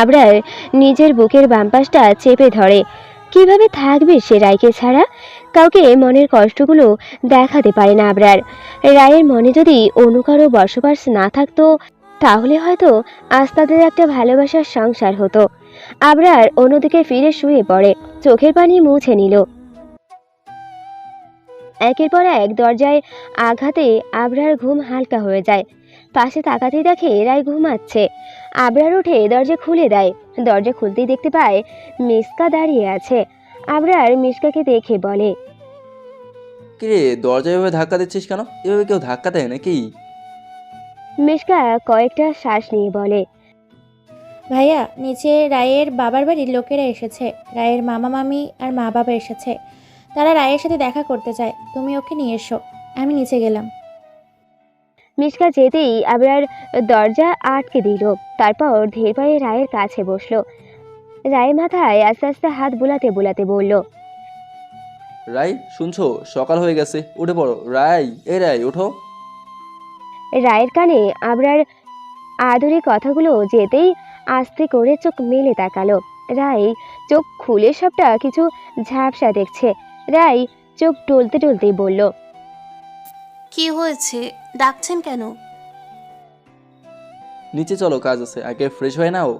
আবরার নিজের বুকের বামপাশটা চেপে ধরে। কীভাবে থাকবে সে রায়কে ছাড়া? কাউকে মনের কষ্টগুলো দেখাতে পারে না আবরার রায়ের মনে যদি অন্য কারও বসবাস না থাকতো, তাহলে হয়তো আজ তাদের একটা ভালোবাসার সংসার হতো। আবরার অন্যদিকে ফিরে শুয়ে পড়ে, চোখের পানি মুছে নিল। একের পর এক দরজায় আঘাতে আবরার ঘুম হালকা হয়ে যায়। পাশে তাকাতেই দেখে রায় ঘুমাচ্ছে। আবরার উঠে দরজা খুলে দেয়। দরজা খুলতেই দেখতে পায় মিসকা দাঁড়িয়ে আছে। আবরার মিসকাকে দেখে বলে কিরে দরজা এভাবে ধাক্কা দিচ্ছিস কেন? এভাবে কেউ ধাক্কা দেয় নাকি? মিসকা কয়েকটা শ্বাস নিয়ে বলে ভাইয়া নিচে রায়ের বাবার বাড়ির লোকেরা এসেছে। রায়ের মামা মামি আর মা বাবা এসেছে। তারা রায়ের সাথে দেখা করতে চায়। তুমি ওকে নিয়ে এসো। আমি নিচে গেলাম। মিসকা যেতেই আবরার দরজা আটকে দিল। তারপর ধীর পায়ে রায়ের কাছে বসল। রায় মাথায় আস্তে আস্তে হাত বুলাতে বুলাতে বলল রাই শুনছো? সকাল হয়ে গেছে। উঠে পড়ো। রাই এ রাই ওঠো। রায়ের কানে আবরার আদরে কথাগুলো যেতেই আস্তে করে চোখ মেলে তাকালো। রায় চোখ খুলে সবটা কিছু ঝাপসা দেখছে। রায় চোখ টলতে টলতেই বলল কি হয়েছে? ডাকছেন কেন? নিচে চলো কাজ আছে। আগে ফ্রেশ হয়ে নাও।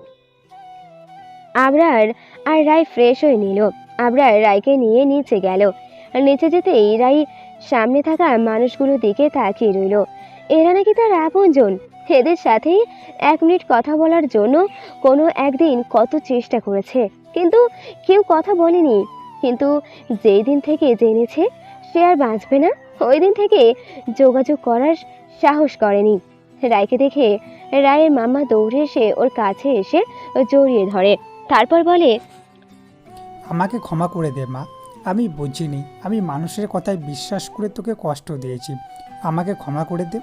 আবরার আর রায় ফ্রেশ হয়ে নিল। আবরার রায়কে নিয়ে নিচে গেল। নিচে যেতেই রায় সামনে থাকা মানুষগুলোর দিকে তাকিয়ে রইল। এরা নাকি তার আপনজন। এদের সাথেই এক মিনিট কথা বলার জন্য কোনো একদিন কত চেষ্টা করেছে। কিন্তু কেউ কথা বলেনি। কিন্তু যেই দিন থেকে জেনেছে সে আর বাঁচবে না। ওই দিন থেকে যোগাযোগ করার সাহস করেনি। রায়কে দেখে রায়ের মামা দৌড়ে এসে ওর কাছে এসে জড়িয়ে ধরে। তারপর বলে আমাকে ক্ষমা করে দে মা। আমি বুঝিনি। আমি মানুষের কথায় বিশ্বাস করে তোকে কষ্ট দিয়েছি। আমাকে ক্ষমা করে দে।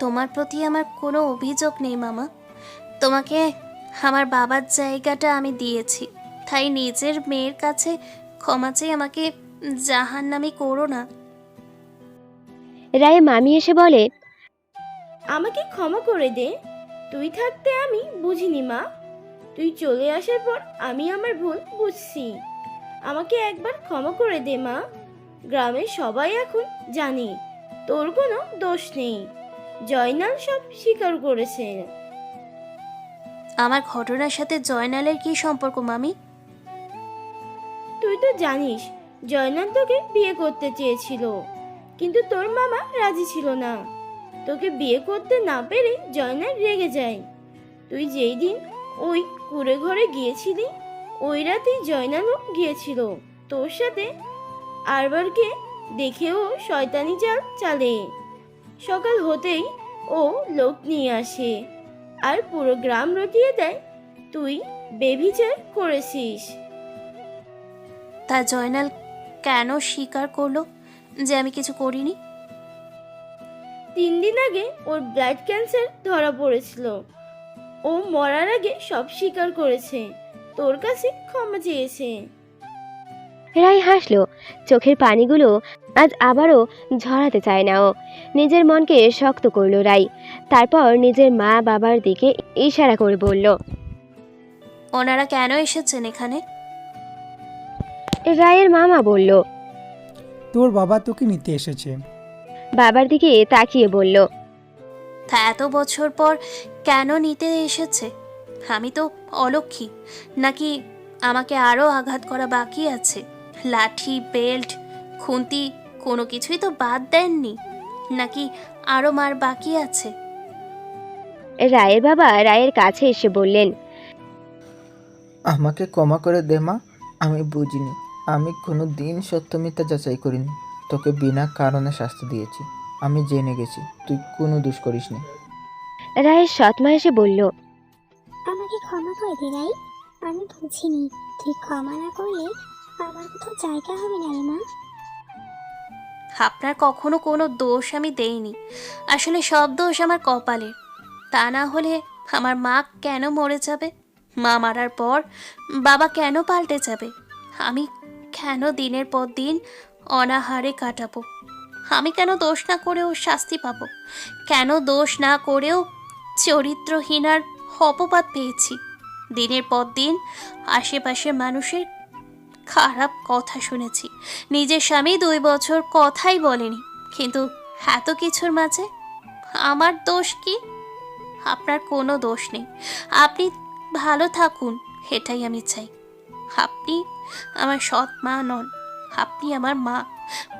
তোমার প্রতি আমার কোনো অভিযোগ নেই মামা। তোমাকে আমার বাবার জায়গাটা আমি দিয়েছি। তাই নিজের মেয়ের কাছে ক্ষমা চেয়ে আমাকে জাহান্নামি করো না। রায় মামি এসে বলে আমাকে ক্ষমা করে দে। তুই থাকতে আমি বুঝিনি মা। তুই চলে আসার পর আমি আমার ভুল বুঝছি। আমাকে একবার ক্ষমা করে দে মা। গ্রামের সবাই এখন জানে তোর কোনো দোষ নেই। জয়নাল সব স্বীকার করেছে। আমার ঘটনার সাথে জয়নালের কি সম্পর্ক মামি? তুই তো জানিস, জয়নাল তোকে বিয়ে করতে চেয়েছিল। কিন্তু তোর মামা রাজি ছিল না। তোকে বিয়ে করতে না পেরে জয়নাল রেগে যায়। তুই যেই দিন ওই কুড়ে ঘরে গিয়েছিলি, ওই রাতেই জয়নালও গিয়েছিল। তোর সাথে আরবারকে দেখেও শয়তানি চাল চালে। সকাল হতেই ও লোক নিয়ে আসে আর পুরো গ্রাম রটিয়ে দেয়, তুই বেভিচার করেছিস। তা জয়নাল কেন স্বীকার করল যে আমি কিছু করিনি? তিন দিন আগে ওর ব্লাড ক্যান্সার ধরা পড়েছিল। ও মরার আগে সব স্বীকার করেছে। তোর কাছে ক্ষমা চেয়েছে। রায় হাসলো। চোখের পানিগুলো আজ আবারও ঝরাতে চায় না ও। নিজের মনকে শক্ত করল রাই তারপর নিজের মা বাবার দিকে ইশারা করে বলল ওনারা কেন এসেছেন এখানে? রায়ের মামা বলল তোর বাবা তোকে নিতে এসেছে। বাবার দিকে তাকিয়ে বলল তা এত বছর পর কেন নিতে এসেছে? আমি তো অলক্ষী নাকি আমাকে আরও আঘাত করা বাকি আছে? লাঠি বেল্ট খুন্তি কোনো কিছুই তো বাদ দেননি নাকি আরও মার বাকি আছে? রায়ের বাবা রায়ের কাছে এসে বললেন আমাকে ক্ষমা করে দে মা আমি বুঝিনি। আমি কোনো দিন সত্য মিথ্যা যাচাই করিনি। তোকে বিনা কারণে শাস্তি দিয়েছি। আমি জেনে গেছি তুই কোনো দোষ করিস করিসনি। রায়ের সৎমা এসে বলল আমাকে ক্ষমা করে দে রাই আমি বুঝিনি তুই ক্ষমা না করলে আমার কোথাও জায়গা হবে না রে মা। আপনার কখনো কোনো দোষ আমি দেইনি। আসলে সব দোষ আমার কপালে। তা না হলে আমার মা কেন মরে যাবে? মা মারার পর বাবা কেন পাল্টে যাবে? আমি কেন দিনের পর দিন অনাহারে কাটাবো? আমি কেন দোষ না করেও শাস্তি পাবো? কেন দোষ না করেও চরিত্রহীনার অপবাদ পেয়েছি? দিনের পর দিন আশেপাশের মানুষের খারাপ কথা শুনেছি। নিজের স্বামী দুই বছর কথাই বলেনি। কিন্তু এত কিছুর মাঝে আমার দোষ কি? আপনার কোনো দোষ নেই। আপনি ভালো থাকুন, এটাই আমি চাই। আপনি আমার সৎ মা নন। আপনি আমার মা।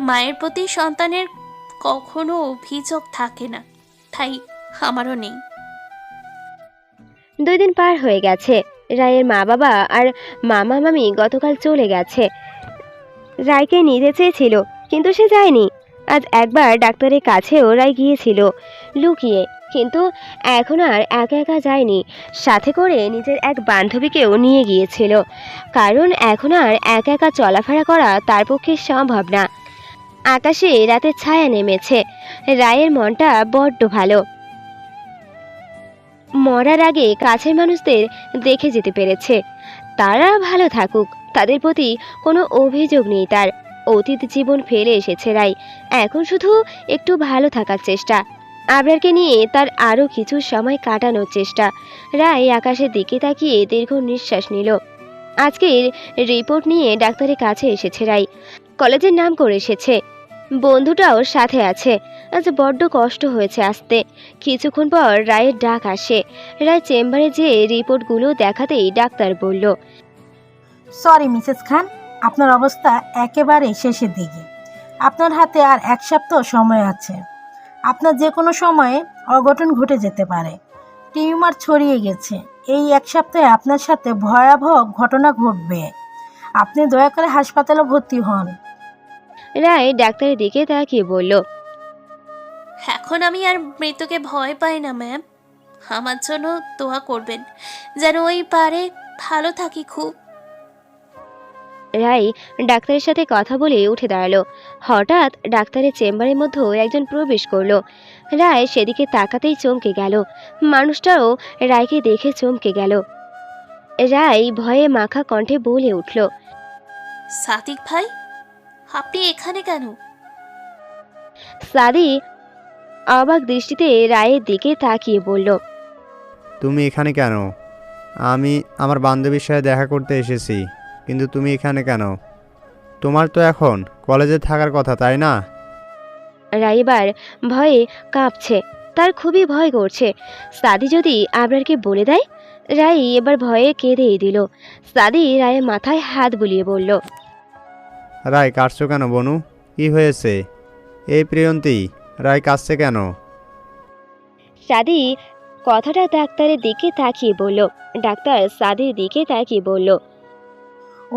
মায়ের প্রতি সন্তানের কখনো অভিযোগ থাকে না। তাই আমারও নেই। দুই দিন পার হয়ে গেছে। রায়ের মা বাবা আর মামা মামি গতকাল চলে গেছে। রায়কে নিতে চেয়েছিল, কিন্তু সে যায়নি। আজ একবার ডাক্তারের কাছেও রায় গিয়েছিল। লুকিয়ে কিন্তু এখন আর একা একা যায়নি। সাথে করে নিজের এক বান্ধবীকেও নিয়ে গিয়েছিল। কারণ এখন আর একা একা চলাফেরা করা তার পক্ষে সম্ভব না। আকাশে রাতের ছায়া নেমেছে। রায়ের মনটা বড্ড ভালো। মরার আগে কাছের মানুষদের দেখে যেতে পেরেছে। তারা ভালো থাকুক, তাদের প্রতি কোনো অভিযোগ নেই তার। অতীত জীবন ফেলে এসেছে রাই এখন শুধু একটু ভালো থাকার চেষ্টা। আবরারকে নিয়ে তার আরও কিছু সময় কাটানোর চেষ্টা। রায় আকাশের দিকে তাকিয়ে দীর্ঘ নিঃশ্বাস নিল। আজকের রিপোর্ট নিয়ে ডাক্তারের কাছে এসেছে রাই কলেজের নাম করে এসেছে। বন্ধুটাও সাথে আছে। আজ বড্ড কষ্ট হয়েছে আসতে। কিছুক্ষণ পর রায়ের ডাক আসে। রায় চেম্বারে যেয়ে রিপোর্টগুলো দেখাতেই ডাক্তার বলল সরি মিসেস খান, আপনার অবস্থা একেবারে শেষের দিকে। আপনার হাতে আর এক সপ্তাহ সময় আছে। আপনার যে কোনো সময়ে অঘটন ঘটে যেতে পারে। টিউমার ছড়িয়ে গেছে। এই এক সপ্তাহে আপনার সাথে ভয়াবহ ঘটনা ঘটবে। আপনি দয়া করে হাসপাতালে ভর্তি হন। রায় ডাক্তারের দিকে তাকিয়ে বলল এখন আমি আর মৃত্যুকে ভয় পাই না ম্যাম। আমার জন্য দোয়া করবেন। যেন ওই পারে ভালো থাকি খুব। রায় ডাক্তারের সাথে কথা বলে উঠে দাঁড়াল। হঠাৎ ডাক্তারের চেম্বারের মধ্যেও একজন প্রবেশ করল। রায় সেদিকে তাকাতেই চমকে গেল। মানুষটাও রায়কে দেখে চমকে গেল। রায় ভয়ে মাখা কণ্ঠে বলে উঠল সাদিক ভাই আপনি এখানে কেন? সাদি অবাক দৃষ্টিতে রায়ের দিকে তাকিয়ে বলল তুমি এখানে কেন? আমি আমার বান্ধবীর সাথে দেখা করতে এসেছি। কিন্তু তুমি এখানে কেন? তোমার তো এখন কলেজে থাকার কথা তাই না? রায় এবার ভয়ে কাঁপছে তার খুবই ভয় করছে। সাদি যদি আবরারকে বলে দেয় রাই এবার ভয়ে কেঁদেই দিল। সাদি রায়ের মাথায় হাত বুলিয়ে বলল রায় কাটছো কেন বনু? কি হয়েছে? এই প্রিয়ন্তী রায় কাটছে কেন? সাদি কথাটা ডাক্তারের দিকে তাকিয়ে বলল ডাক্তার সাদির দিকে তাকিয়ে বলল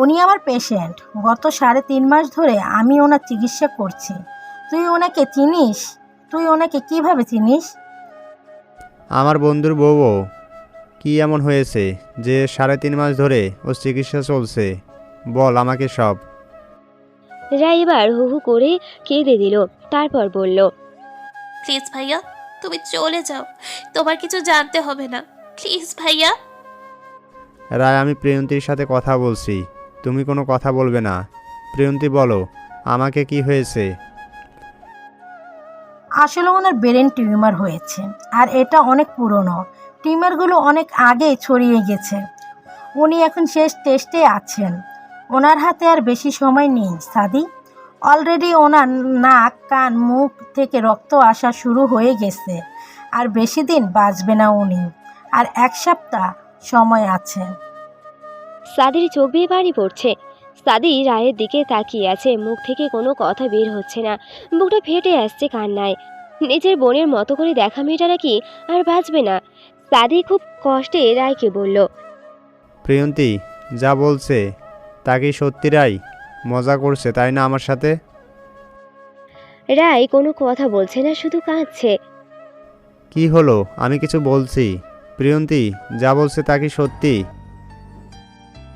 উনি আমার পেশেন্ট গত সাড়ে তিন মাস ধরে আমি ওনার চিকিৎসা করছি। তুই ওনাকে চিনিস? তুই ওনাকে কীভাবে চিনিস? আমার বন্ধুর বউ কি এমন হয়েছে যে সাড়ে তিন মাস ধরে ওর চিকিৎসা চলছে? বল আমাকে সব। রায় এবার হু হু করে কেঁদে দিল তারপর বলল প্লিজ ভাইয়া তুমি চলে যাও। তোমার কিছু জানতে হবে না। প্লিজ ভাইয়া। রায় আমি প্রিয়ন্তীর সাথে কথা বলছি। তুমি কোনো কথা বলবে না। প্রিয়ন্তী, বলো, আমাকে কি হয়েছে? আসলে ওনার ব্রেন টিউমার হয়েছে, আর এটা অনেক পুরনো। টিউমারগুলো অনেক আগে ছড়িয়ে গেছে। উনি এখন শেষ টেস্টে আছেন। ওনার হাতে আর বেশি সময় নেই, সাদি। অলরেডি ওনার নাক, কান, মুখ থেকে রক্ত আসা শুরু হয়ে গেছে, আর বেশি দিন বাঁচবে না উনি। আর এক সপ্তাহ সময় আছে। সাদির চোখ বেয়ে পানি পড়ছে। সাদি রায়ের দিকে তাকিয়ে আছে মুখ থেকে কোনো কথা বের হচ্ছে না। বুকটা ফেটে আসছে কান্নায়। নিজের বোনের মতো করে দেখা মেয়েটা নাকি আর বাঁচবে না। সাদি খুব কষ্টে রায়কে বলল প্রিয়ন্তী যা বলছে তা কি সত্যি রাই মজা করছে তাই না আমার সাথে? রায় কোনো কথা বলছে না শুধু কাঁদছে। কি হলো? আমি কিছু বলছি। প্রিয়ন্তী যা বলছে তা কি সত্যি?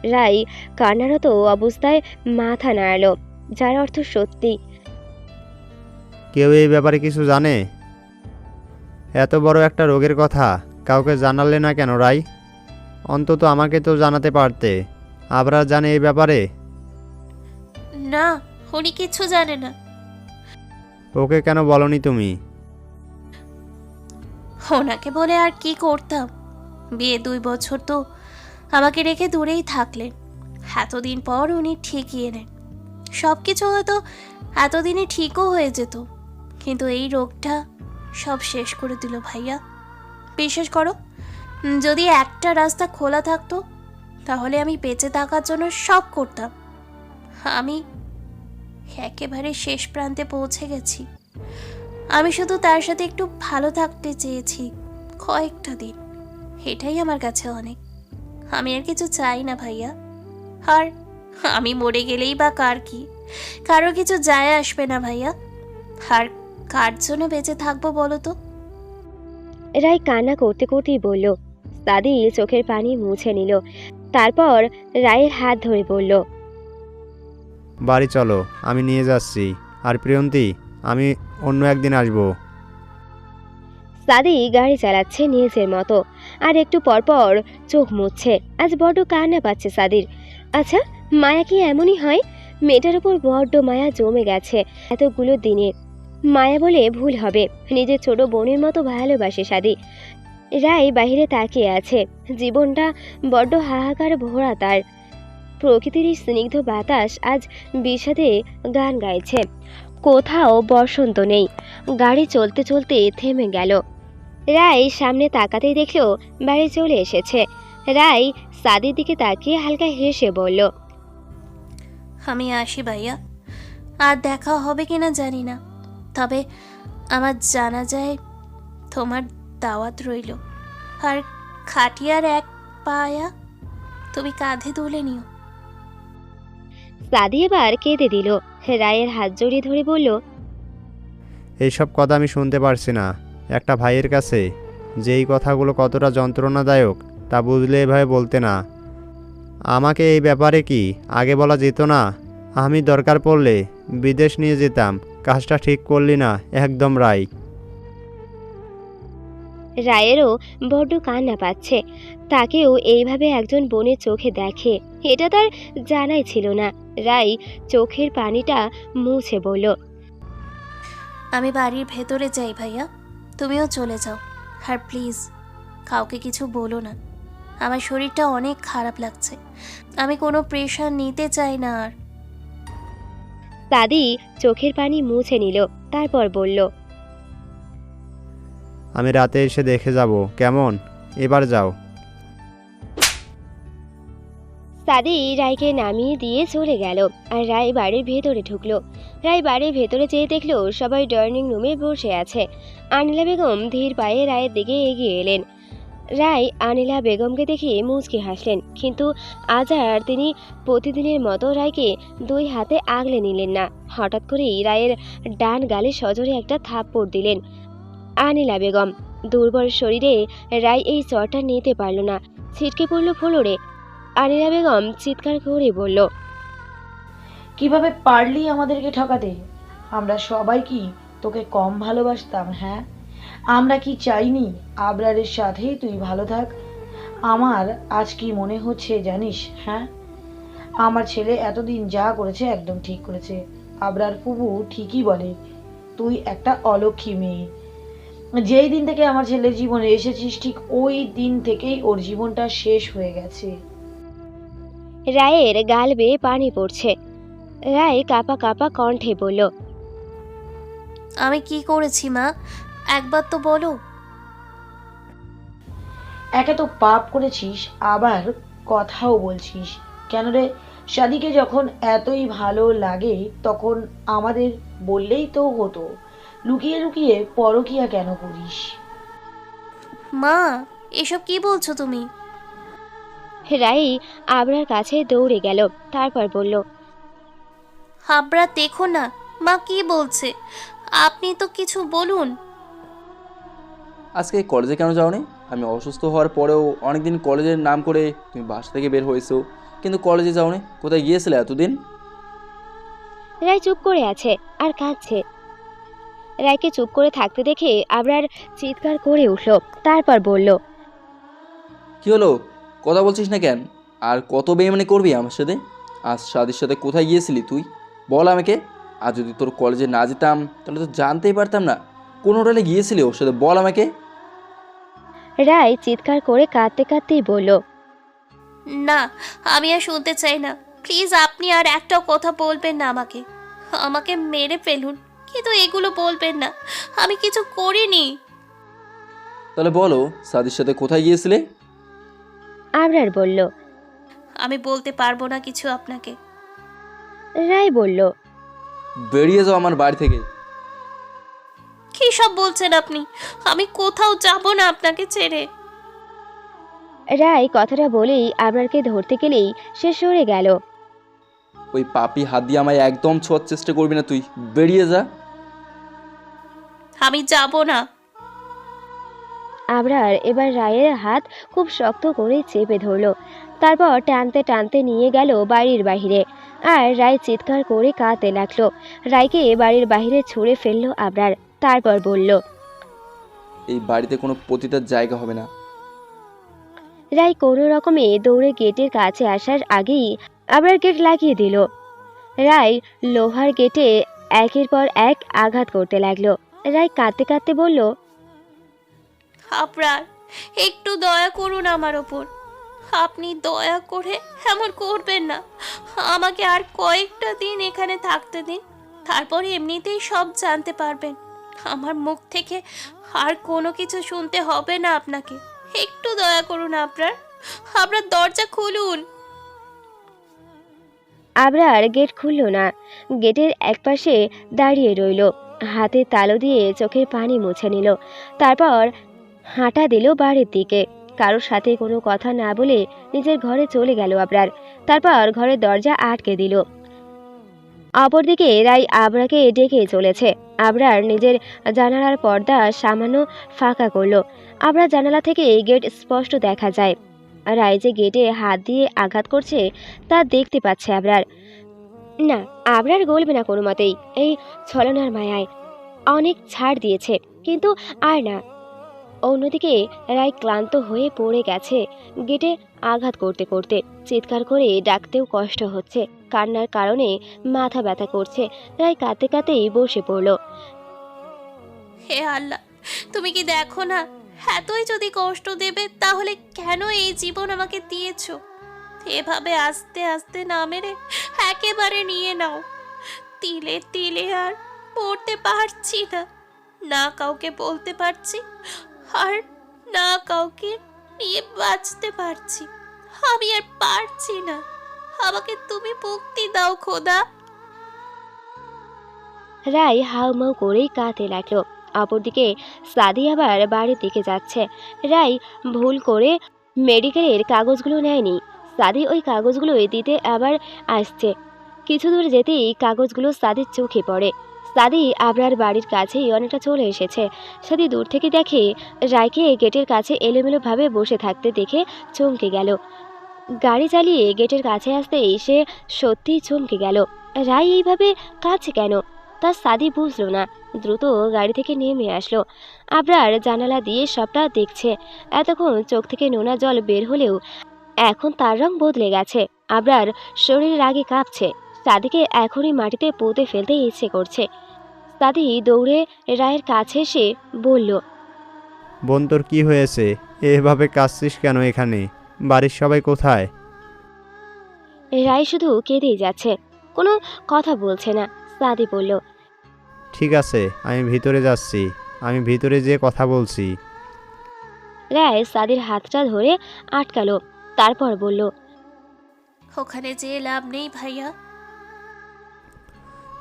রাই কান্নারত অবস্থায় মাথা নাড়ালো যার অর্থ সত্যি। কেউ এই ব্যাপারে কিছু জানে? এত বড় একটা রোগের কথা কাউকে জানালে না কেন রাই? অন্তত আমাকে তো জানাতে পারতে। আবরা জানে এই ব্যাপারে? না উনি কিছু জানে না। ওকে কেন বলনি তুমি? ওনাকে বলে আর কি করতাম? বিয়ে দুই বছর তো আমাকে রেখে দূরেই থাকলেন। এতদিন পর উনি ঠিকই এলেন। সব কিছু হয়তো এতদিনে ঠিকও হয়ে যেত, কিন্তু এই রোগটা সব শেষ করে দিল ভাইয়া। বিশ্বাস করো, যদি একটা রাস্তা খোলা থাকতো, তাহলে আমি বেঁচে থাকার জন্য সব করতাম। আমি একেবারে শেষ প্রান্তে পৌঁছে গেছি। আমি শুধু তার সাথে একটু ভালো থাকতে চেয়েছি কয়েকটা দিন। এটাই আমার কাছে অনেক। আমি আর কিছু চাই না ভাইয়া। আর আমি মরে গেলেই বা কার কি? কারও কিছু যায় আসবে না ভাইয়া। আর কার জন্য বেঁচে থাকব বলো তো? রায় কান্না করতে করতেই বলল দাদি চোখের পানি মুছে নিল। তারপর রায়ের হাত ধরে বলল বাড়ি চলো আমি নিয়ে যাচ্ছি। আর প্রিয়ন্তী আমি অন্য একদিন আসব। সাদি গাড়ি চালাচ্ছে নিজের মতো। আর একটু পরপর চোখ মুছছে। আজ বড্ড কান্না পাচ্ছে সাদির। আচ্ছা মায়া কি এমনই হয়? মেয়েটার উপর বড্ড মায়া জমে গেছে এতগুলো দিনে। মায়া বলে ভুল হবে। নিজের ছোট বোনের মতো ভালোবাসে সাদি। রায় বাইরে তাকিয়ে আছে। জীবনটা বড্ড হাহাকার ভরা তার। প্রকৃতির স্নিগ্ধ বাতাস আজ বিষাদে গান গাইছে। কোথাও বসন্ত নেই। গাড়ি চলতে চলতে থেমে গেল। রায় সামনে তাকাতেই দেখল বাড়ি চলে এসেছে। রায় সাদির দিকে তাকিয়ে হালকা হেসে বলল আমি আসি ভাইয়া। আর দেখা হবে কিনা জানি না। তবে আমার জানা যায় তোমার দাওয়াত রইল। আর খাটিয়ার এক পায়া তুমি কাঁধে তুলে নিও। সাদি এবার কেঁদে দিল। রায়ের হাত জড়িয়ে ধরে বলল এইসব কথা আমি শুনতে পারছি না। একটা ভাইয়ের কাছে যেই কথাগুলো কতটা যন্ত্রণাদায়ক তা বুঝলে এভাবে বলতে না। আমাকে এই ব্যাপারে কি আগে বলা যেত না? আমি দরকার পড়লে বিদেশ নিয়ে যেতাম কাজটা ঠিক করলি না একদম রাই। রায়েরও বড্ড কান্না পাচ্ছে। তাকেও এইভাবে একজন বোনের চোখে দেখে এটা তার জানাই ছিল না। রাই চোখের পানিটা মুছে বলল আমি বাড়ির ভেতরে যাই ভাইয়া। তুমিও চলে যাও। আর প্লিজ কাউকে কিছু বলো না। আমার শরীরটা অনেক খারাপ লাগছে। আমি কোনো প্রেশার নিতে চাই না আর। দাদি চোখের পানি মুছে নিল তারপর বলল আমি রাতে এসে দেখে যাব কেমন? এবার যাও। সাদি রায়কে নামিয়ে দিয়ে চলে গেল আর রায় বাড়ির ভেতরে ঢুকলো। রায় বাড়ির ভেতরে যেয়ে দেখল সবাই ডাইনিং রুমে বসে আছে। আনিলা বেগম ধীর পায়ে রায়ের দিকে এগিয়ে এলেন। রায় আনিলা বেগমকে দেখে মুচকি হাসলেন, কিন্তু আজ আর তিনি প্রতিদিনের মতো রায়কে দুই হাতে আগলে নিলেন না। হঠাৎ করেই রায়ের ডান গালে সজোরে একটা থাপ্পড় দিলেন আনিলা বেগম। দুর্বল শরীরে রায় এই চরটা নিতে পারল না। ছিটকে পড়ল ফ্লোরে আনিলা বেগম চিৎকার করে বলল, কীভাবে পারলি আমাদেরকে ঠকাতে? আমরা সবাই কি তোকে কম ভালোবাসতাম হ্যাঁ? আমরা কি চাইনি আবরারের সাথেই তুই ভালো থাক? আমার আজ কি মনে হচ্ছে জানিস হ্যাঁ? আমার ছেলে এতদিন যা করেছে একদম ঠিক করেছে। আবরার ফুবু ঠিকই বলে, তুই একটা অলক্ষী মেয়ে। যেই দিন থেকে আমার ছেলের জীবনে এসেছিস, ঠিক ওই দিন থেকেই ওর জীবনটা শেষ হয়ে গেছে। রায়ের গাল বেয়ে পানি পড়ছে। রায় কাপা কাপা কণ্ঠে বলল আমি কি করেছি মা? একবার তো বলো। একে তো পাপ করেছিস আবার কথাও বলছিস। কেন রে সাদিকে যখন এতই ভালো লাগে তখন আমাদের বললেই তো হতো। লুকিয়ে লুকিয়ে পরকিয়া কেন করিস? মা এসব কি বলছো তুমি? রাই আবরার কাছে দৌড়ে গেল তারপর বলল হাবরা দেখো না মা কি বলছে? আপনি তো কিছু বলুন। আজকে কলেজে কেন যাওনি? আমি অসুস্থ হওয়ার পরেও অনেকদিন কলেজের নাম করে তুমি বাসা থেকে বের হয়েছো। কিন্তু কলেজে যাওনি কোথায় গিয়েছিলে এতদিন? রায় চুপ করে আছে আর কাঁদছে। রায়কে চুপ করে থাকতে দেখে আবরার চিৎকার করে উঠল তারপর বলল কি হলো? কথা বলছিস না কেন? আর কত বেইমানি করবি আমার সাথে? আজ সাদির সাথে কোথায় গিয়েছিলি তুই? বল আমাকে। আর যদি তোর কলেজে না যেতাম তাহলে তো জানতেই পারতাম না। কোন হোটেলে গিয়েছিলি ওর সাথে? বল আমাকে। রায় চিৎকার করে কাঁদতে কাঁদতেই বলল না আমি আর শুনতে চাই না। প্লিজ আপনি আর একটাও কথা বলবেন না আমাকে। আমাকে মেরে ফেলুন। কিন্তু এগুলো বলবেন না। আমি কিছু করিনি। তাহলে বলো সাদির সাথে কোথায় গিয়েছিলে? আবরার বলল আমি বলতে পারব না কিছু আপনাকে। রায় বলল বেরিয়ে যাও আমার বাড়ি থেকে। কী সব বলছেন আপনি? আমি কোথাও যাব না আপনাকে ছেড়ে। রায় কথাটা বলেই আবরারকে ধরতে গেলেই সে সরে গেল। ওই পাপি হাত দিয়ে আমায় একদম ছোঁয়ার চেষ্টা করবি না তুই। বেরিয়ে যা। আমি যাব না। আবরার এবার রায়ের হাত খুব শক্ত করে চেপে ধরলো। তারপর টানতে টানতে নিয়ে গেল বাড়ির বাইরে আর রায় চিৎকার করে কাঁদতে লাগল। রায়কে বাড়ির বাইরে ছুঁড়ে ফেলল আবরার। তারপর বলল এই বাড়িতে কোনো পতিতার জায়গা হবে না। রায় কোনো রকমে দৌড়ে গেটের কাছে আসার আগেই আবার গেট লাগিয়ে দিল। রায় লোহার গেটে একের পর এক আঘাত করতে লাগল। রায় কাঁদতে কাঁদতে বলল আপনার, একটু দয়া করুন আমার ওপর। আপনি দয়া করে এমন করবেন না। আমাকে আর কয়েকটা দিন এখানে থাকতে দিন, তারপর এমনিতেই সব জানতে পারবেন। আমার মুখ থেকে আর কোনো কিছু শুনতে হবে না আপনাকে। একটু দয়া করুন আপনার। আপনার দরজা খুলুন। আবরার গেট খুলল না। গেটের একপাশে দাঁড়িয়ে রইল। হাতে তালো দিয়ে চোখের পানি মুছে নিল। তারপর হাঁটা দিল বাড়ির দিকে। কারোর সাথে কোনো কথা না বলে নিজের ঘরে চলে গেল আবরার। তারপর ঘরের দরজা আটকে দিল। অপরদিকে রাই আবরাকে ডেকে চলেছে। আবরার নিজের জানালার পর্দা সামান্য ফাঁকা করল। আবরা জানালা থেকে গেট স্পষ্ট দেখা যায়। রায় যে গেটে হাত দিয়ে আঘাত করছে, তা দেখতে পাচ্ছে আবরার। না, আবরার গলবে না কোনো মতেই এই ছলনার মায়ায়। অনেক ছাড় দিয়েছে, কিন্তু আর না। অন্যদিকে রায় ক্লান্ত হয়ে পড়ে গেছে গেটে আঘাত করতে করতে। চিৎকার করে ডাকতেও কষ্ট হচ্ছে। কান্নার কারণে মাথা ব্যথা করছে। রায় কাঁদতে কাঁদতেই বসে পড়ল। হে আল্লাহ, তুমি কি দেখো না? এতই যদি কষ্ট দেবে, তাহলে কেন এই জীবন আমাকে দিয়েছ? এভাবে আস্তে আস্তে না মেরে একেবারে নিয়ে নাও। তিলে তিলে আর পড়তে পারছি না। না কাউকে বলতে পারছি আর না কাউকে নিয়ে বাঁচতে পারছি। আমি আর পারছি না। আমাকে তুমি মুক্তি দাও, খোদা। রায় হাউমাউ করেই কাঁদতে লাগল। অপরদিকে সাদি আবার বাড়ির দিকে যাচ্ছে। রায় ভুল করে মেডিকেলের কাগজগুলো নেয়নি। সাদি ওই কাগজগুলো দিতে আবার আসছে। কিছু দূর যেতেই কাগজগুলো সাদির চোখে পড়ে। সাদি আবরার বাড়ির কাছেই অনেকটা চলে এসেছে। সাদি দূর থেকে দেখে রায়কে গেটের কাছে এলোমেলোভাবে বসে থাকতে দেখে চমকে গেল। গাড়ি চালিয়ে গেটের কাছে আসতে এসে সত্যিই চমকে গেল। রায় এইভাবে কাছে কেন? তা সাদি বুঝলো না। দ্রুত গাড়ি থেকে নেমে আসলো। আবরার জানালা দিয়ে সবটা দেখছে। এতক্ষণ চোখ থেকে নোনা জল বের হলেও এখন তার রং বদলে গেছে। আবরার শরীর রাগে কাঁপছে। সাদিকে এখনই মাটিতে পুঁতে ফেলতে ইচ্ছে করছে। সাদি দৌড়ে রায়ের কাছে এসে বলল বোন তোর কি হয়েছে? এভাবে কাঁদছিস কেন এখানে? বাড়ির সবাই কোথায়? রায় শুধু কেঁদেই যাচ্ছে কোনো কথা বলছে না। সাদি বলল ঠিক আছে আমি ভিতরে যাচ্ছি আমি ভিতরে যেয়ে কথা বলছি। রায় সাদির হাতটা ধরে আটকালো তারপর বলল ওখানে যে লাভ নেই ভাইয়া।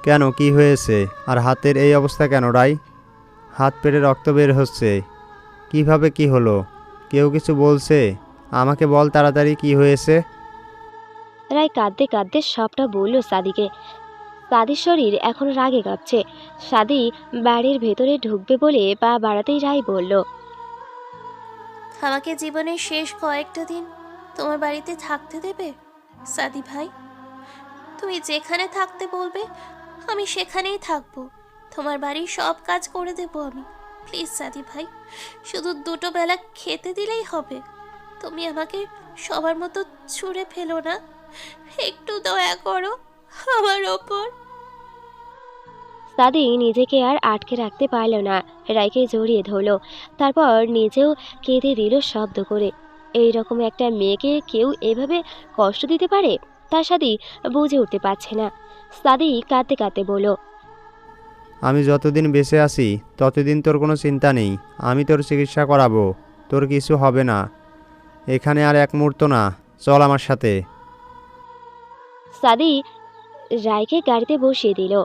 কেন কি হয়েছে? আর হাতের এই অবস্থা কেন রাই? হাত পেটে রক্ত বের হচ্ছে। কীভাবে কি হলো? কেউ কিছু বলছে? আমাকে বল তাড়াতাড়ি কি হয়েছে? রায় কাঁদতে কাঁদতে সবটা বলল সাদিকে। সাদির শরীর এখন রাগে কাঁপছে। সাদি বাড়ির ভেতরে ঢুকবে বলে পা বাড়াতেই রায় বলল আমাকে জীবনের শেষ কয়েকটা দিন তোমার বাড়িতে থাকতে দেবে সাদি ভাই? তুমি যেখানে থাকতে বলবে আমি সেখানেই থাকব। তোমার বাড়ির সব কাজ করে দেবো আমি। প্লিজ সাদি ভাই, শুধু দুটো বেলা খেতে দিলেই হবে। তুমি আমাকে সবার মতো ছুঁড়ে ফেলো না। একটু দয়া করো আমার ওপর। সাদি নিজেকে আর আটকে রাখতে পারল না। রায়কে জড়িয়ে ধরলো। তারপর নিজেও কেঁদে দিল শব্দ করে। এই রকম একটা মেয়েকে কেউ এভাবে কষ্ট দিতে পারে? তার সাদি বুঝে উঠতে পারছে না। সাদি কাঁদতে কাঁদতে বলল আমি যতদিন বেঁচে আছি ততদিন তোর কোনো চিন্তা নেই। আমি তোর চিকিৎসা করাবো। তোর কিছু হবে না। এখানে আর এক মুহূর্ত না। চল আমার সাথে। সাদি রায়কে গাড়িতে বসিয়ে দিল।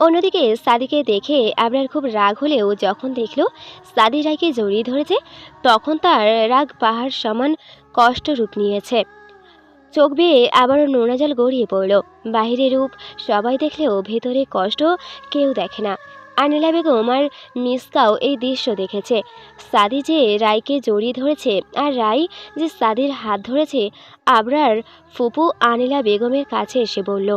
অন্যদিকে সাদিকে দেখে আবরার খুব রাগ হলেও যখন দেখল সাদি রায়কে জড়িয়ে ধরেছে তখন তার রাগ পাহাড় সমান কষ্ট রূপ নিয়েছে। চোখ বেয়ে আবারও নোনা জল গড়িয়ে পড়ল। বাহিরের রূপ সবাই দেখলেও ভেতরে কষ্ট কেউ দেখে না। আনিলা বেগম আর মিসকাও এই দৃশ্য দেখেছে। সাদি যে রায়কে জড়িয়ে ধরেছে আর রাই যে সাদির হাত ধরেছে, আবরার ফুপু আনিলা বেগমের কাছে এসে বলল